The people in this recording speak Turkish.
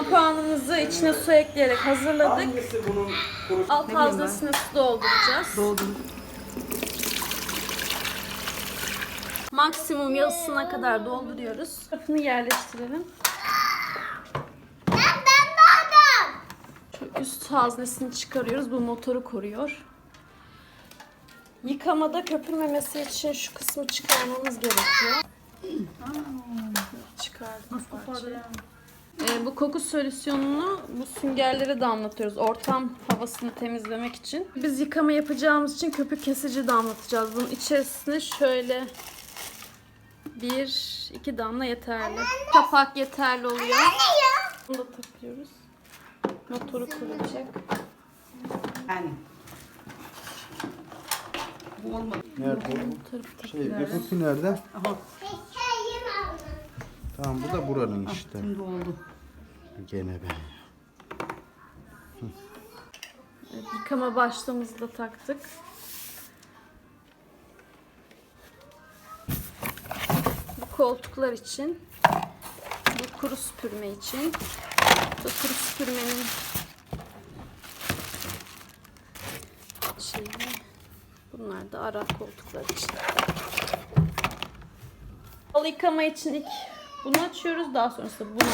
Şampuanımızı içine su ekleyerek hazırladık. Alt haznesine su dolduracağız. Doldum. Maksimum yazısına kadar dolduruyoruz. Tarafını yerleştirelim. Şu üst haznesini çıkarıyoruz. Bu motoru koruyor. Yıkamada köpürmemesi için şu kısmı çıkarmamız gerekiyor. Çıkardık parçayı. Ee, bu koku solüsyonunu bu süngerlere damlatıyoruz. Ortam havasını temizlemek için. Biz yıkama yapacağımız için köpük kesici damlatacağız. Bunun içerisine şöyle bir, iki damla yeterli. Kapak yeterli oluyor. Bunu da takıyoruz. Motoru kurulacak. Yani. Bu olmadı. Nerede? Motoru Şey, takıyoruz. öbürkü nerede? Aha. Tamam bu da buranın işte. Şimdi oldu. Gene be. Evet, yıkama başlığımızı da taktık. Bu koltuklar için, bu kuru süpürme için, bu kuru süpürmenin şeyi, bunlar da ara koltuklar için. Halı yıkama için ilk bunu açıyoruz, daha sonrasında bunu